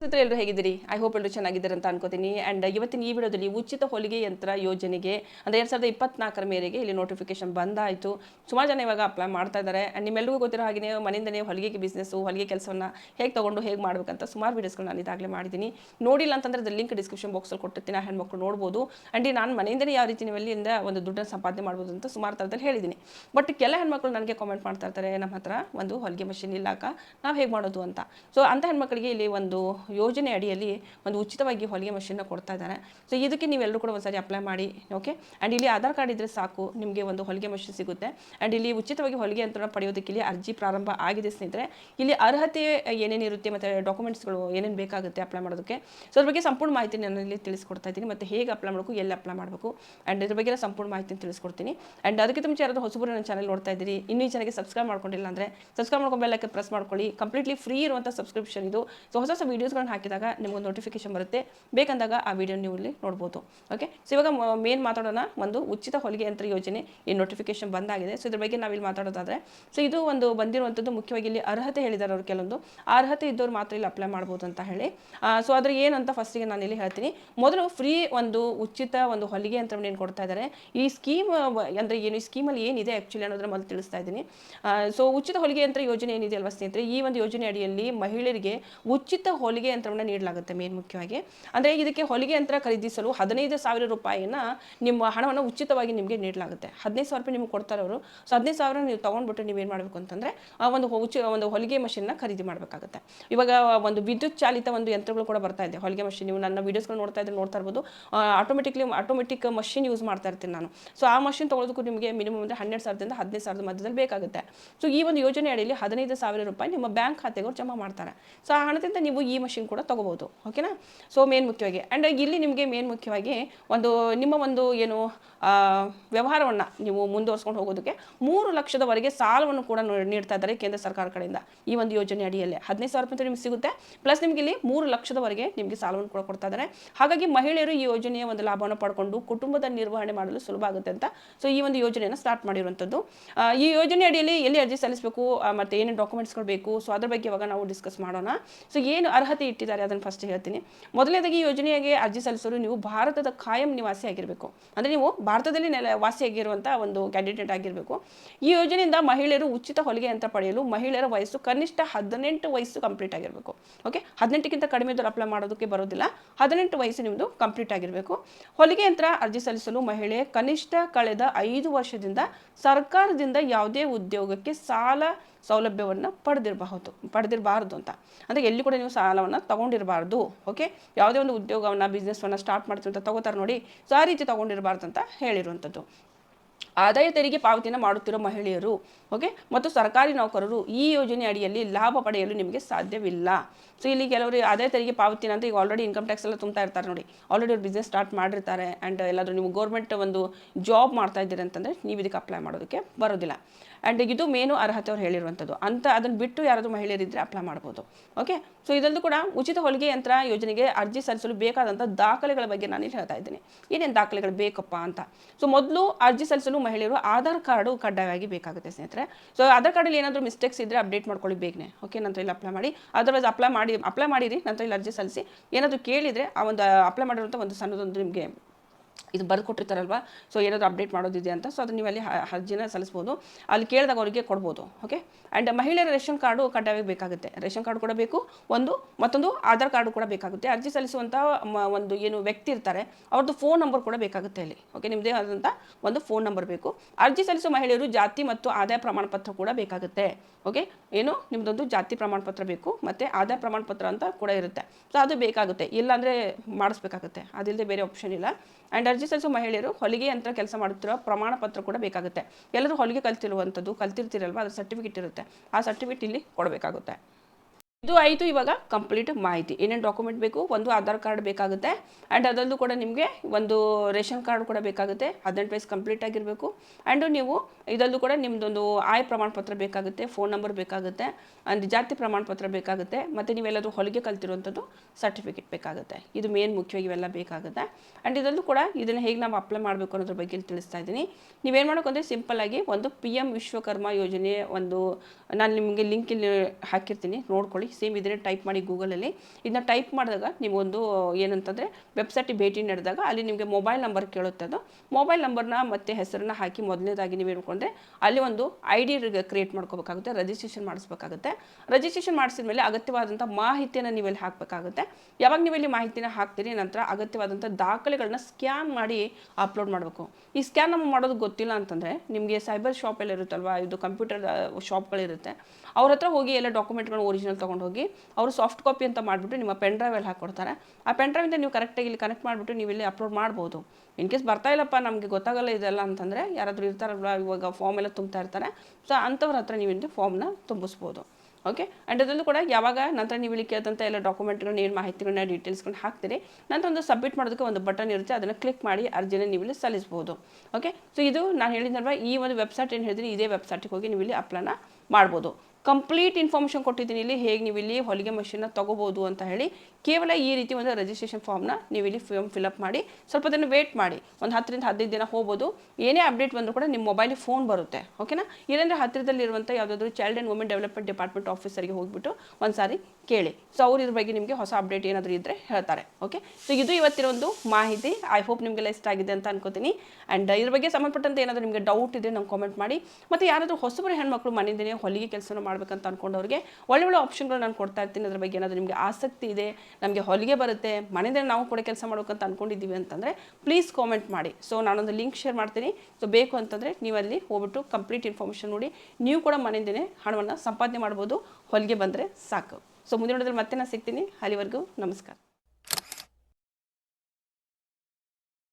ಸ್ನೇಹಿತರೆ ಎಲ್ಲರೂ ಹೇಗಿದ್ದೀರಿ? ಐ ಹೋಪ್ ಎಲ್ಲರೂ ಚೆನ್ನಾಗಿದ್ದಾರೆ ಅಂತ ಅನ್ಕೋತೀನಿ. ಆ್ಯಂಡ್ ಇವತ್ತಿನ ಈ ವಿಡಿಯೋದಲ್ಲಿ ಉಚಿತ ಹೊಲಿಗೆ ಯಂತ್ರ ಯೋಜನೆಗೆ ಅಂದರೆ ಎರಡು ಸಾವಿರದ ಇಪ್ಪತ್ನಾಲ್ಕರ ಮೇರೆಗೆ ಇಲ್ಲಿ ನೋಟಿಫಿಕೇಶನ್ ಬಂದಾಯಿತು. ಸುಮಾರು ಜನ ಇವಾಗ ಅಪ್ಲೈ ಮಾಡ್ತಾ ಇದ್ದಾರೆ. ಆ್ಯಂಡ್ ನಿಮ್ಮೆಲ್ಲರಿಗೂ ಗೊತ್ತಿರೋ ಹಾಗೆ ಮನೆಯಿಂದನೇ ಹೊಲಿಗೆ ಬಿಸ್ನೆಸ್ಸು ಹೊಲಿಗೆ ಕೆಲಸವನ್ನು ಹೇಗೆ ತೊಗೊಂಡು ಹೇಗೆ ಮಾಡಬೇಕಂತ ಸುಮಾರು ವೀಡಿಯೋಸ್ಗಳು ನಾನು ಇದಾಗಲೇ ಮಾಡಿದ್ದೀನಿ. ನೋಡಿಲ್ಲ ಅಂತಂದರೆ ಅದು ಲಿಂಕ್ ಡಿಸ್ಕ್ರಿಪ್ಷನ್ ಬಾಕ್ಸಲ್ಲಿ ಕೊಟ್ಟಿರ್ತೀನಿ. ಆ ಹೆಣ್ಮಕ್ಳು ನೋಡ್ಬೋದು. ಆ್ಯಂಡ್ ನಾನು ಮನೆಯಿಂದನೇ ಯಾವ ರೀತಿ ನೀವು ಎಲ್ಲಿಂದ ಒಂದು ದುಡ್ಡನ್ನು ಸಂಪಾದನೆ ಮಾಡ್ಬೋದು ಅಂತ ಸುಮಾರು ಥರದಲ್ಲಿ ಹೇಳಿದ್ದೀನಿ. ಬಟ್ ಕೆಲ ಹೆಣ್ಮಕ್ಳು ನನಗೆ ಕಾಮೆಂಟ್ ಮಾಡ್ತಾ ಇರ್ತಾರೆ, ನಮ್ಮ ಹತ್ರ ಒಂದು ಹೊಲಿಗೆ ಮಷಿನ್ ಇಲ್ಲಾಕ ನಾವು ಹೇಗೆ ಮಾಡೋದು ಅಂತ? ಸೊ ಅಂಥ ಹೆಣ್ಮಕ್ಳಿಗೆ ಇಲ್ಲಿ ಒಂದು ಯೋಜನೆ ಅಡಿಯಲ್ಲಿ ಒಂದು ಉಚಿತವಾಗಿ ಹೊಲಿಗೆ ಮಷಿನ್ನ ಕೊಡ್ತಾ ಇದ್ದಾರೆ ಸೊ ಇದಕ್ಕೆ ನೀವೆಲ್ಲರೂ ಕೂಡ ಒಂದ್ಸರಿ ಅಪ್ಲೈ ಮಾಡಿ ಓಕೆ ಆ್ಯಂಡ್ ಇಲ್ಲಿ ಆಧಾರ್ ಕಾರ್ಡ್ ಇದ್ದರೆ ಸಾಕು, ನಿಮಗೆ ಒಂದು ಹೊಲಿಗೆ ಮಷಿನ್ ಸಿಗುತ್ತೆ. ಆ್ಯಂಡ್ ಇಲ್ಲಿ ಉಚಿತವಾಗಿ ಹೊಲಿಗೆ ಅಂತ ಪಡೆಯೋದಕ್ಕೆ ಇಲ್ಲಿ ಅರ್ಜಿ ಪ್ರಾರಂಭ ಆಗಿದೆ ಸ್ನೇಹಿತರೆ. ಇಲ್ಲಿ ಅರ್ಹತೆ ಏನೇನಿರುತ್ತೆ ಮತ್ತು ಡಾಕ್ಯುಮೆಂಟ್ಸ್ಗಳು ಏನೇನು ಬೇಕಾಗುತ್ತೆ ಅಪ್ಲೈ ಮಾಡೋದಕ್ಕೆ? ಸೊ ಅದ್ರ ಬಗ್ಗೆ ಸಂಪೂರ್ಣ ಮಾಹಿತಿ ನಾನು ಇಲ್ಲಿ ತಿಳಿಸ್ಕೊಡ್ತಾ ಇದ್ದೀನಿ. ಮತ್ತು ಹೇಗೆ ಅಪ್ಲೈ ಮಾಡಬೇಕು, ಎಲ್ಲಿ ಅಪ್ಲೈ ಮಾಡಬೇಕು? ಆ್ಯಂಡ್ ಇದ್ರ ಬಗ್ಗೆ ಸಂಪೂರ್ಣ ಮಾಹಿತಿ ತಿಳಿಸ್ಕೊಡ್ತೀನಿ. ಆ್ಯಂಡ್ ಅದಕ್ಕೆ ಮುಂಚೆ ಯಾರಾದರೂ ಹೊಸಬರು ನನ್ನ ಚಾನಲ್ ನೋಡ್ತಾ ಇದ್ದೀರಿ, ಇನ್ನೂ ಈ ಚಾನಲ್ಗೆ ಸಬ್ಸ್ಕ್ರೈಬ್ ಮಾಡ್ಕೊಂಡಿಲ್ಲ ಅಂದರೆ ಸಬ್ಸ್ಕ್ರೈಬ್ ಮಾಡ್ಕೊಂಡು ಬೆಲ್ಲಕ್ಕೆ ಪ್ರೆಸ್ ಮಾಡ್ಕೊಳ್ಳಿ. ಕಂಪ್ಲೀಟ್ಲಿ ಫ್ರೀ ಇರುವಂಥ ಸಬ್ಸ್ಕ್ರಿಪ್ಷನ್ ಇದು. ಸೊ ಹೊಸ ಹೊಸ ವೀಡಿಯೋಸ್ಗಳನ್ನ ಹಾಕಿದಾಗ ನಿಮಗೊಂದು ನೋಟಿಫಿಕೇಶನ್ ಬರುತ್ತೆ. ಬೇಕಂದಾಗ ಆ ವಿಡಿಯೋ ನೀವು ಇಲ್ಲಿ ನೋಡ್ಬೋದು. ಓಕೆ ಸೊ ಇವಾಗ ಮೇನ್ ಮಾತಾಡೋಣ ಒಂದು ಉಚಿತ ಹೊಲಿಗೆ ಯಂತ್ರ ಯೋಜನೆ ಈ ನೋಟಿಫಿಕೇಶನ್ ಬಂದಾಗಿದೆ. ಸೊ ಇದ್ರ ಬಗ್ಗೆ ನಾವಿಲ್ಲಿ ಮಾತಾಡೋದಾದ್ರೆ ಸೊ ಇದು ಒಂದು ಬಂದಿರುವಂಥದ್ದು ಮುಖ್ಯವಾಗಿ ಇಲ್ಲಿ ಅರ್ಹತೆ ಹೇಳಿದ್ದಾರೆ ಅವರು ಕೆಲವೊಂದು. ಅರ್ಹತೆ ಇದ್ದವ್ರು ಮಾತ್ರ ಇಲ್ಲಿ ಅಪ್ಲೈ ಮಾಡ್ಬೋದು ಅಂತ ಹೇಳಿ. ಸೊ ಅದ್ರ ಏನಂತ ಫಸ್ಟಿಗೆ ನಾನು ಇಲ್ಲಿ ಹೇಳ್ತೀನಿ. ಮೊದಲು ಫ್ರೀ ಒಂದು ಉಚಿತ ಒಂದು ಹೊಲಿಗೆ ಯಂತ್ರವನ್ನು ಏನು ಕೊಡ್ತಾ ಇದ್ದಾರೆ ಈ ಸ್ಕೀಮ್ ಅಂದರೆ ಏನು, ಈ ಸ್ಕೀಮಲ್ಲಿ ಏನಿದೆ ಆ್ಯಕ್ಚುಲಿ ಅನ್ನೋದ್ರ ಮೊದಲು ತಿಳಿಸ್ತಾ ಇದ್ದೀನಿ. ಸೊ ಉಚಿತ ಹೊಲಿಗೆ ಯಂತ್ರ ಯೋಜನೆ ಏನಿದೆ ಅಲ್ವಾ ಸ್ನೇಹಿತರೆ? ಈ ಒಂದು ಯೋಜನೆ ಅಡಿಯಲ್ಲಿ ಮಹಿಳೆಯರಿಗೆ ಉಚಿತ ಹೊಲಿಗೆ ಯಂತ್ರವನ್ನು ನೀಡಲಾಗುತ್ತೆ ಮೇನ್ ಮುಖ್ಯವಾಗಿ. ಅಂದರೆ ಇದಕ್ಕೆ ಹೊಲಿಗೆ ಯಂತ್ರ ಖರೀದಿಸಲು ಹದಿನೈದು ಸಾವಿರ ರೂಪಾಯಿನ ನಿಮ್ಮ ಹಣವನ್ನು ಉಚಿತವಾಗಿ ನಿಮಗೆ ನೀಡಲಾಗುತ್ತೆ. ಹದಿನೈದು ಸಾವಿರ ರೂಪಾಯಿ ನಿಮ್ಗೆ ಕೊಡ್ತಾರೆ ಅವರು. ಸೊ ಹದಿನೈದು ಸಾವಿರ ನೀವು ತೊಗೊಂಡ್ಬಿಟ್ಟು ನೀವೇನು ಮಾಡಬೇಕು ಅಂತಂದರೆ ಒಂದು ಉಚಿ ಒಂದು ಹೊಲಿಗೆ ಮಷಿನ್ನ ಖರೀದಿ ಮಾಡಬೇಕಾಗುತ್ತೆ. ಇವಾಗ ಒಂದು ವಿದ್ಯುತ್ ಚಾಲಿತ ಒಂದು ಯಂತ್ರಗಳು ಕೂಡ ಬರ್ತಾ ಇದೆ. ಹೊಲಿಗೆ ಮಷಿನ್ ನೀವು ನನ್ನ ವೀಡಿಯೋಸ್ಗಳು ನೋಡ್ತಾ ಇದ್ರೆ ನೋಡ್ತಾ ಇರ್ಬೋದು. ಆಟೋಮೆಟಿಕ್ಲಿ ಆಟೋಮೆಟಿಕ್ ಮಷಿನ್ ಯೂಸ್ ಮಾಡ್ತಾ ಇರ್ತೀನಿ ನಾನು. ಸೊ ಆ ಮಷಿನ್ ತೊಗೊಳೋದಕ್ಕೂ ನಿಮಗೆ ಮಿನಿಮಮ್ ಅಂದರೆ ಹನ್ನೆರಡು ಸಾವಿರದಿಂದ ಹದಿನೈದು ಸಾವಿರದ ಮಧ್ಯದಲ್ಲಿ ಬೇಕಾಗುತ್ತೆ. ಸೊ ಈ ಒಂದು ಯೋಜನೆ ಅಡಿಯಲ್ಲಿ ಹದಿನೈದು ಸಾವಿರ ರೂಪಾಯಿ ನಿಮ್ಮ ಬ್ಯಾಂಕ್ ಖಾತೆಗೆ ಜಮಾ ಮಾಡ್ತಾರೆ. ಸೊ ಆ ಹಣದಿಂದ ನೀವು ಈ ಮಷಿನ್ ಕೂಡ ತೊಗೋಬೋದು ಓಕೆನಾ ಸೊ ಮೇನ್ ಮುಖ್ಯವಾಗಿ ಆ್ಯಂಡ್ ಇಲ್ಲಿ ನಿಮಗೆ ಮೇನ್ ಮುಖ್ಯವಾಗಿ ಒಂದು, ನಿಮ್ಮ ಒಂದು ಏನು ವ್ಯವಹಾರವನ್ನು ನೀವು ಮುಂದುವರ್ಸ್ಕೊಂಡು ಹೋಗೋದಕ್ಕೆ ಮೂರು ಲಕ್ಷದವರೆಗೆ ಸಾಲವನ್ನು ಕೂಡ ನೀಡ್ತಾ ಇದ್ದಾರೆ ಕೇಂದ್ರ ಸರ್ಕಾರ ಕಡೆಯಿಂದ ಈ ಒಂದು ಯೋಜನೆ ಅಡಿಯಲ್ಲಿ. ಹದಿನೈದು ಸಾವಿರ ರೂಪಾಯಿ ನಿಮ್ಗೆ ಸಿಗುತ್ತೆ ಪ್ಲಸ್ ನಿಮಗೆ ಇಲ್ಲಿ ಮೂರು ಲಕ್ಷದವರೆಗೆ ನಿಮಗೆ ಸಾಲವನ್ನು ಕೂಡ ಕೊಡ್ತಾ ಇದ್ದಾರೆ. ಹಾಗಾಗಿ ಮಹಿಳೆಯರು ಈ ಯೋಜನೆಯ ಒಂದು ಲಾಭವನ್ನು ಪಡ್ಕೊಂಡು ಕುಟುಂಬದ ನಿರ್ವಹಣೆ ಮಾಡಲು ಸುಲಭ ಆಗುತ್ತೆ ಅಂತ ಸೊ, ಈ ಒಂದು ಯೋಜನೆಯನ್ನು ಸ್ಟಾರ್ಟ್ ಮಾಡಿರುವಂಥದ್ದು. ಈ ಯೋಜನೆ ಅಡಿಯಲ್ಲಿ ಎಲ್ಲಿ ಅರ್ಜಿ ಸಲ್ಲಿಸಬೇಕು ಮತ್ತು ಏನೇನು ಡಾಕ್ಯುಮೆಂಟ್ಸ್ಗಳು ಬೇಕು, ಸೊ, ಅದ್ರ ಬಗ್ಗೆ ಇವಾಗ ನಾವು ಡಿಸ್ಕಸ್ ಮಾಡೋಣ. ಸೊ, ಏನು ಅರ್ಹತೆ ಇಟ್ಟಿದ್ದಾರೆ, ಅದನ್ನು ಫಸ್ಟ್ ಹೇಳ್ತೀನಿ. ಮೊದಲನೇದಾಗಿ ಯೋಜನೆಗೆ ಅರ್ಜಿ ಸಲ್ಲಿಸಲು ನೀವು ಭಾರತದ ಖಾಯಂ ನಿವಾಸಿ ಆಗಿರಬೇಕು. ಅಂದರೆ ನೀವು ಭಾರತದಲ್ಲಿ ನೆಲ ವಾಸಿಯಾಗಿರುವಂಥ ಒಂದು ಕ್ಯಾಂಡಿಡೇಟ್ ಆಗಿರಬೇಕು. ಈ ಯೋಜನೆಯಿಂದ ಮಹಿಳೆಯರು ಉಚಿತ ಹೊಲಿಗೆ ಯಂತ್ರ ಪಡೆಯಲು ಮಹಿಳೆಯರ ವಯಸ್ಸು ಕನಿಷ್ಠ ಹದಿನೆಂಟು ವಯಸ್ಸು ಕಂಪ್ಲೀಟ್ ಆಗಿರಬೇಕು. ಓಕೆ ಹದಿನೆಂಟಕ್ಕಿಂತ ಕಡಿಮೆ ಇದ್ದವ್ರು ಅಪ್ಲೈ ಮಾಡೋದಕ್ಕೆ ಬರೋದಿಲ್ಲ. ಹದಿನೆಂಟು ವಯಸ್ಸು ನಿಮ್ಮದು ಕಂಪ್ಲೀಟ್ ಆಗಿರಬೇಕು. ಹೊಲಿಗೆ ಯಂತ್ರ ಅರ್ಜಿ ಸಲ್ಲಿಸಲು ಮಹಿಳೆ ಕನಿಷ್ಠ ಕಳೆದ ಐದು ವರ್ಷದಿಂದ ಸರ್ಕಾರದಿಂದ ಯಾವುದೇ ಉದ್ಯೋಗಕ್ಕೆ ಸಾಲ ಸೌಲಭ್ಯವನ್ನು ಪಡೆದಿರಬಹುದು, ಪಡೆದಿರಬಾರ್ದು ಅಂತ. ಅಂದರೆ ಎಲ್ಲಿ ಕೂಡ ನೀವು ಸಾಲವನ್ನು ತೊಗೊಂಡಿರಬಾರ್ದು ಓಕೆ ಯಾವುದೇ ಒಂದು ಉದ್ಯೋಗವನ್ನು ಬಿಸ್ನೆಸ್ವನ್ನು ಸ್ಟಾರ್ಟ್ ಮಾಡ್ತೀವಿ ಅಂತ ತಗೋತಾರೆ ನೋಡಿ, ಸೊ ಆ ರೀತಿ ತೊಗೊಂಡಿರಬಾರ್ದು ಅಂತ ಹೇಳಿರುವಂಥದ್ದು. ಆದಾಯ ತೆರಿಗೆ ಪಾವತಿಯನ್ನು ಮಾಡುತ್ತಿರೋ ಮಹಿಳೆಯರು ಓಕೆ ಮತ್ತು ಸರ್ಕಾರಿ ನೌಕರರು ಈ ಯೋಜನೆ ಅಡಿಯಲ್ಲಿ ಲಾಭ ಪಡೆಯಲು ನಿಮಗೆ ಸಾಧ್ಯವಿಲ್ಲ. ಸೊ ಇಲ್ಲಿ ಕೆಲವರು ಆದಾಯ ತೆರಿಗೆ ಪಾವತಿನ ಅಂತ ಈಗ ಆಲ್ರೆಡಿ ಇನ್ಕಮ್ ಟ್ಯಾಕ್ಸ್ ಎಲ್ಲ ತುಂಬ್ತಾ ಇರ್ತಾರೆ ನೋಡಿ. ಆಲ್ರೆಡಿ ಅವ್ರು ಬಿಸ್ನೆಸ್ ಸ್ಟಾರ್ಟ್ ಮಾಡಿರ್ತಾರೆ ಆ್ಯಂಡ್ ಎಲ್ಲಾದರೂ ನೀವು ಗೌರ್ಮೆಂಟ್ ಒಂದು ಜಾಬ್ ಮಾಡ್ತಾ ಇದ್ದೀರಿ ಅಂತಂದರೆ ನೀವು ಇದಕ್ಕೆ ಅಪ್ಲೈ ಮಾಡೋದಕ್ಕೆ ಬರೋದಿಲ್ಲ. ಆ್ಯಂಡ್ ಇದು ಮೇನು ಅರ್ಹತೆ ಅವ್ರು ಹೇಳಿರುವಂಥದ್ದು. ಅಂತ ಅದನ್ನು ಬಿಟ್ಟು ಯಾರಾದರೂ ಮಹಿಳೆಯರಿದ್ದರೆ ಅಪ್ಲೈ ಮಾಡ್ಬೋದು. ಓಕೆ ಸೊ ಇದರಲ್ಲೂ ಕೂಡ ಉಚಿತ ಹೊಲಿಗೆ ಯಂತ್ರ ಯೋಜನೆಗೆ ಅರ್ಜಿ ಸಲ್ಲಿಸಲು ಬೇಕಾದಂಥ ದಾಖಲೆಗಳ ಬಗ್ಗೆ ನಾನು ಇಲ್ಲಿ ಹೇಳ್ತಾ ಇದ್ದೀನಿ. ಏನೇನು ದಾಖಲೆಗಳು ಬೇಕಪ್ಪ ಅಂತ. ಸೊ ಮೊದಲು ಅರ್ಜಿ ಸಲ್ಲಿಸಲು ಮಹಿಳೆಯರು ಆಧಾರ್ ಕಾರ್ಡು ಕಡ್ಡಾಯವಾಗಿ ಬೇಕಾಗುತ್ತೆ ಸ್ನೇಹಿತರೆ. ಸೊ ಆಧಾರ್ ಕಾರ್ಡಲ್ಲಿ ಏನಾದರೂ ಮಿಸ್ಟೇಕ್ಸ್ ಇದ್ದರೆ ಅಪ್ಡೇಟ್ ಮಾಡ್ಕೊಳ್ಳಿ ಬೇಗನೆ. ಓಕೆ ನಂತರ ಇಲ್ಲಿ ಅಪ್ಲೈ ಮಾಡಿ. ಅದರ್ವೈಸ್ ಅಪ್ಲೈ ಮಾಡಿ ಅಪ್ಲೈ ಮಾಡಿರಿ, ನಂತರ ಇಲ್ಲಿ ಅರ್ಜಿ ಸಲ್ಲಿಸಿ. ಏನಾದರೂ ಕೇಳಿದರೆ ಆ ಒಂದು ಅಪ್ಲೈ ಮಾಡಿರುವಂಥ ಒಂದು ಸಣ್ಣದೊಂದು ನಿಮಗೆ ಇದು ಬರೆದು ಕೊಟ್ಟಿರ್ತಾರಲ್ವಾ ಸೊ ಏನಾದರೂ ಅಪ್ಡೇಟ್ ಮಾಡೋದಿದೆ ಅಂತ. ಸೊ ಅದನ್ನು ನೀವು ಅಲ್ಲಿ ಅರ್ಜಿನ ಸಲ್ಲಿಸ್ಬೋದು. ಅಲ್ಲಿ ಕೇಳಿದಾಗ ಅವರಿಗೆ ಕೊಡ್ಬೋದು. ಓಕೆ ಆ್ಯಂಡ್ ಮಹಿಳೆಯರ ರೇಷನ್ ಕಾರ್ಡು ಕಡ್ಡಾಯವಾಗಿ ಬೇಕಾಗುತ್ತೆ. ರೇಷನ್ ಕಾರ್ಡ್ ಕೂಡ ಬೇಕು. ಒಂದು, ಮತ್ತೊಂದು ಆಧಾರ್ ಕಾರ್ಡು ಕೂಡ ಬೇಕಾಗುತ್ತೆ. ಅರ್ಜಿ ಸಲ್ಲಿಸುವಂಥ ಒಂದು ಏನು ವ್ಯಕ್ತಿ ಇರ್ತಾರೆ, ಅವ್ರದ್ದು ಫೋನ್ ನಂಬರ್ ಕೂಡ ಬೇಕಾಗುತ್ತೆ ಅಲ್ಲಿ. ಓಕೆ ನಿಮ್ಮದೇ ಆದಂಥ ಒಂದು ಫೋನ್ ನಂಬರ್ ಬೇಕು. ಅರ್ಜಿ ಸಲ್ಲಿಸುವ ಮಹಿಳೆಯರು ಜಾತಿ ಮತ್ತು ಆದಾಯ ಪ್ರಮಾಣ ಪತ್ರ ಕೂಡ ಬೇಕಾಗುತ್ತೆ. ಓಕೆ ಏನು? ನಿಮ್ಮದೊಂದು ಜಾತಿ ಪ್ರಮಾಣ ಪತ್ರ ಬೇಕು. ಮತ್ತು ಆದಾಯ ಪ್ರಮಾಣ ಪತ್ರ ಅಂತ ಕೂಡ ಇರುತ್ತೆ. ಸೊ ಅದು ಬೇಕಾಗುತ್ತೆ. ಇಲ್ಲಾಂದರೆ ಮಾಡಿಸ್ಬೇಕಾಗುತ್ತೆ. ಅದಿಲ್ಲದೆ ಬೇರೆ ಆಪ್ಷನ್ ಇಲ್ಲ. ಆ್ಯಂಡ್ ಅರ್ಜಿ ಸಲ್ಲಿಸುವ ಮಹಿಳೆಯರು ಹೊಲಿಗೆ ಯಂತ್ರ ಕೆಲಸ ಮಾಡುತ್ತಿರುವ ಪ್ರಮಾಣ ಪತ್ರ ಕೂಡ ಬೇಕಾಗುತ್ತೆ. ಎಲ್ಲರೂ ಹೊಲಿಗೆ ಕಲ್ತಿರುವಂಥದ್ದು ಕಲ್ತಿರ್ತಿರಲ್ವ? ಅದರ ಸರ್ಟಿಫಿಕೇಟ್ ಇರುತ್ತೆ. ಆ ಸರ್ಟಿಫಿಕೇಟ್ ಇಲ್ಲಿ ಕೊಡಬೇಕಾಗುತ್ತೆ. ಇದು ಆಯಿತು ಇವಾಗ ಕಂಪ್ಲೀಟ್ ಮಾಹಿತಿ. ಏನೇನು ಡಾಕ್ಯುಮೆಂಟ್ ಬೇಕು, ಒಂದು ಆಧಾರ್ ಕಾರ್ಡ್ ಬೇಕಾಗುತ್ತೆ ಆ್ಯಂಡ್ ಅದರಲ್ಲೂ ಕೂಡ ನಿಮಗೆ ಒಂದು ರೇಷನ್ ಕಾರ್ಡ್ ಕೂಡ ಬೇಕಾಗುತ್ತೆ, ಹದಿನೆಂಟು ವಯಸ್ಸು ಕಂಪ್ಲೀಟ್ ಆಗಿರಬೇಕು. ಆ್ಯಂಡು ನೀವು ಇದರಲ್ಲೂ ಕೂಡ ನಿಮ್ಮದೊಂದು ಆಯ ಪ್ರಮಾಣ ಪತ್ರ ಬೇಕಾಗುತ್ತೆ ಫೋನ್ ನಂಬರ್ ಬೇಕಾಗುತ್ತೆ ಆ್ಯಂಡ್ ಜಾತಿ ಪ್ರಮಾಣ ಪತ್ರ ಬೇಕಾಗುತ್ತೆ, ಮತ್ತು ನೀವೆಲ್ಲರೂ ಹೊಲಿಗೆ ಕಲ್ತಿರುವಂಥದ್ದು ಸರ್ಟಿಫಿಕೇಟ್ ಬೇಕಾಗುತ್ತೆ. ಇದು ಮೇನ್ ಮುಖ್ಯವಾಗಿ ಇವೆಲ್ಲ ಬೇಕಾಗುತ್ತೆ. ಆ್ಯಂಡ್ ಇದರಲ್ಲೂ ಕೂಡ ಇದನ್ನು ಹೇಗೆ ನಾವು ಅಪ್ಲೈ ಮಾಡಬೇಕು ಅನ್ನೋದ್ರ ಬಗ್ಗೆ ತಿಳಿಸ್ತಾ ಇದ್ದೀನಿ. ನೀವೇನು ಅಂದರೆ ಸಿಂಪಲ್ಲಾಗಿ ಒಂದು ಪಿ ಎಂ ವಿಶ್ವಕರ್ಮ ಯೋಜನೆ ಒಂದು, ನಾನು ನಿಮಗೆ ಲಿಂಕ್ ಇಲ್ಲಿ ಹಾಕಿರ್ತೀನಿ, ನೋಡ್ಕೊಳ್ಳಿ. ನೋಡಿ ಸೇಮ್ ಇದನ್ನೇ ಟೈಪ್ ಮಾಡಿ ಗೂಗಲಲ್ಲಿ. ಇದನ್ನ ಟೈಪ್ ಮಾಡಿದಾಗ ನೀವೊಂದು ಏನಂತಂದರೆ ವೆಬ್ಸೈಟಿಗೆ ಭೇಟಿ ನೀಡಿದಾಗ ಅಲ್ಲಿ ನಿಮಗೆ ಮೊಬೈಲ್ ನಂಬರ್ ಕೇಳುತ್ತೆ ಅದು. ಮೊಬೈಲ್ ನಂಬರ್ನ ಮತ್ತು ಹೆಸರನ್ನ ಹಾಕಿ ಮೊದಲನೇದಾಗಿ ನೀವು ಹೇಳ್ಕೊಂಡ್ರೆ ಅಲ್ಲಿ ಒಂದು ಐ ಡಿ ಕ್ರಿಯೇಟ್ ಮಾಡ್ಕೋಬೇಕಾಗುತ್ತೆ ರಿಜಿಸ್ಟ್ರೇಷನ್ ಮಾಡಿಸ್ಬೇಕಾಗುತ್ತೆ. ರಿಜಿಸ್ಟ್ರೇಷನ್ ಮಾಡಿಸಿದ ಮೇಲೆ ಅಗತ್ಯವಾದಂಥ ಮಾಹಿತಿಯನ್ನು ನೀವಲ್ಲಿ ಹಾಕಬೇಕಾಗುತ್ತೆ. ಯಾವಾಗ ನೀವಲ್ಲಿ ಮಾಹಿತಿನ ಹಾಕ್ತೀರಿ, ನಂತರ ಅಗತ್ಯವಾದಂಥ ದಾಖಲೆಗಳನ್ನ ಸ್ಕ್ಯಾನ್ ಮಾಡಿ ಅಪ್ಲೋಡ್ ಮಾಡಬೇಕು. ಈ ಸ್ಕ್ಯಾನ್ ನಮ್ಮ ಮಾಡೋದು ಗೊತ್ತಿಲ್ಲ ಅಂತಂದರೆ, ನಿಮಗೆ ಸೈಬರ್ ಶಾಪ್ ಎಲ್ಲ ಇರುತ್ತಲ್ವಾ ಇದು ಕಂಪ್ಯೂಟರ್ ಶಾಪ್ಗಳಿರುತ್ತೆ ಅವ್ರ ಹತ್ರ ಹೋಗಿ ಎಲ್ಲ ಡಾಕ್ಯುಮೆಂಟ್ಗಳು ಒರಿಜಿನಲ್ ತೊಗೊಂಡು ಹೋಗಿ ಅವರು ಸಾಫ್ಟ್ ಕಾಪಿ ಅಂತ ಮಾಡಿಬಿಟ್ಟು ನಿಮ್ಮ ಪೆನ್ ಡ್ರೈವಲ್ಲಿ ಹಾಕ್ಕೊಡ್ತಾರೆ ಆ ಪೆನ್ ಡ್ರೈವಿಂದ ನೀವು ಕರೆಕ್ಟಾಗಿ ಇಲ್ಲಿ ಕನೆಕ್ಟ್ ಮಾಡಿಬಿಟ್ಟು ನೀವು ಇಲ್ಲಿ ಅಪ್ಲೋಡ್ ಮಾಡ್ಬೋದು. ಇನ್ ಕೇಸ್ ಬರ್ತಾ ಇಲ್ಲಪ್ಪ, ನಮಗೆ ಗೊತ್ತಾಗಲ್ಲ ಇದೆಲ್ಲ ಅಂತಂದರೆ ಯಾರಾದರೂ ಇರ್ತಾರಲ್ವ, ಇವಾಗ ಫಾರ್ಮ್ ಎಲ್ಲ ತುಂಬ್ತಾ ಇರ್ತಾರೆ. ಸೊ ಅಂಥವ್ರ ಹತ್ರ ನೀವು ಇಲ್ಲಿ ಫಾರ್ಮ್ನ ತುಂಬಿಸ್ಬೋದು. ಓಕೆ ಆ್ಯಂಡ್ ಅದರಲ್ಲೂ ಕೂಡ ಯಾವಾಗ ನಂತರ ನೀವು ಇಲ್ಲಿ ಕೇಳಿದಂಥ ಎಲ್ಲ ಡಾಕ್ಯುಮೆಂಟ್ಗಳನ್ನ ಏನು ಮಾಹಿತಿಗಳನ್ನ ಡೀಟೇಲ್ಸ್ಗಳನ್ನ ಹಾಕ್ತೀರಿ, ನಂತರ ಒಂದು ಸಬ್ಮಿಟ್ ಮಾಡೋದಕ್ಕೆ ಒಂದು ಬಟನ್ ಇರುತ್ತೆ, ಅದನ್ನು ಕ್ಲಿಕ್ ಮಾಡಿ ಅರ್ಜಿನ ನೀವು ಇಲ್ಲಿ ಸಲ್ಲಿಸ್ಬೋದು. ಓಕೆ ಸೊ ಇದು ನಾನು ಹೇಳಿದ್ನಲ್ವ, ಈ ಒಂದು ವೆಬ್ಸೈಟ್ ಏನು ಹೇಳಿದ್ರಿ, ಇದೇ ವೆಬ್ಸೈಟಿಗೆ ಹೋಗಿ ನೀವು ಇಲ್ಲಿ ಅಪ್ಲೈನ ಮಾಡ್ಬೋದು. ಕಂಪ್ಲೀಟ್ ಇನ್ಫಾರ್ಮೇಷನ್ ಕೊಟ್ಟಿದ್ದೀನಿ ಇಲ್ಲಿ. ಹೇಗೆ ನೀವು ಇಲ್ಲಿ ಹೊಲಿಗೆ ಮಷಿನ್ನ ತೊಗೋಬೋದು ಅಂತ ಹೇಳಿ ಕೇವಲ ಈ ರೀತಿ ಒಂದು ರಿಜಿಸ್ಟ್ರೇಷನ್ ಫಾರ್ಮ್ನ ನೀವು ಇಲ್ಲಿ ಫಾರ್ಮ್ ಫಿಲಪ್ ಮಾಡಿ ಸ್ವಲ್ಪ ದಿನ ವೇಟ್ ಮಾಡಿ. ಒಂದು ಹತ್ತರಿಂದ ಹದಿನೈದು ದಿನ ಹೋಗ್ಬೋದು. ಏನೇ ಅಪ್ಡೇಟ್ ಬಂದರೂ ಕೂಡ ನಿಮ್ಮ ಮೊಬೈಲಿಗೆ ಫೋನ್ ಬರುತ್ತೆ. ಓಕೆನಾ ಇಲ್ಲಾಂದರೆ ಹತ್ತಿರದಲ್ಲಿರುವಂಥ ಯಾವುದಾದ್ರೂ child and women development department ಆಫೀಸರ್ಗೆ ಹೋಗ್ಬಿಟ್ಟು ಒಂದು ಸಾರಿ ಕೇಳಿ. ಸೊ ಅವ್ರ ಇದ್ರ ಬಗ್ಗೆ ನಿಮಗೆ ಹೊಸ ಅಪ್ಡೇಟ್ ಏನಾದರೂ ಇದ್ದರೆ ಹೇಳ್ತಾರೆ. ಓಕೆ ಸೊ ಇದು ಇವತ್ತಿನ ಒಂದು ಮಾಹಿತಿ. ಐ ಹೋಪ್ ನಿಮಗೆಲ್ಲ ಇಷ್ಟ ಆಗಿದೆ ಅಂತ ಅನ್ಕೋತೀನಿ. ಆ್ಯಂಡ್ ಇದ್ರ ಬಗ್ಗೆ ಸಂಬಂಧಪಟ್ಟಂತೆ ಏನಾದರೂ ನಿಮಗೆ ಡೌಟ್ ಇದೆ ನಂಗೆ ಕಾಮೆಂಟ್ ಮಾಡಿ. ಮತ್ತು ಯಾರಾದರೂ ಹೊಸಬರು ಹೆಣ್ಮಕ್ಳು ಮನೆಯಿಂದನೇ ಹೊಲಿಗೆ ಕೆಲಸನ ಮಾಡ್ಬೇಕಂತ ಅಂದ್ಕೊಂಡವ್ರಿಗೆ ಒಳ್ಳೆ ಒಳ್ಳೆ ಆಪ್ಷನ್ಗಳು ನಾನು ಕೊಡ್ತಾ ಇರ್ತೀನಿ. ಅದ್ರ ಬಗ್ಗೆ ಏನಾದರೂ ನಿಮಗೆ ಆಸಕ್ತಿ ಇದೆ, ನಮಗೆ ಹೊಲಿಗೆ ಬರುತ್ತೆ ಮನೆಯಿಂದ ನಾವು ಕೂಡ ಕೆಲಸ ಮಾಡ್ಬೇಕಂತ ಅನ್ಕೊಂಡಿದ್ದೀವಿ ಅಂತಂದರೆ ಪ್ಲೀಸ್ ಕಾಮೆಂಟ್ ಮಾಡಿ. ಸೊ ನಾನೊಂದು ಲಿಂಕ್ ಶೇರ್ ಮಾಡ್ತೀನಿ. ಸೊ ಬೇಕು ಅಂತಂದರೆ ನೀವು ಅಲ್ಲಿ ಹೋಗ್ಬಿಟ್ಟು ಕಂಪ್ಲೀಟ್ ಇನ್ಫಾರ್ಮೇಷನ್ ನೋಡಿ. ನೀವು ಕೂಡ ಮನೆಯಿಂದನೇ ಹಣವನ್ನು ಸಂಪಾದನೆ ಮಾಡ್ಬೋದು. ಹೊಲಿಗೆ ಬಂದರೆ ಸಾಕು. ಸೊ ಮುಂದಿನ ಮತ್ತೆ ನಾನು ಸಿಗ್ತೀನಿ. ಅಲ್ಲಿವರೆಗೂ ನಮಸ್ಕಾರ.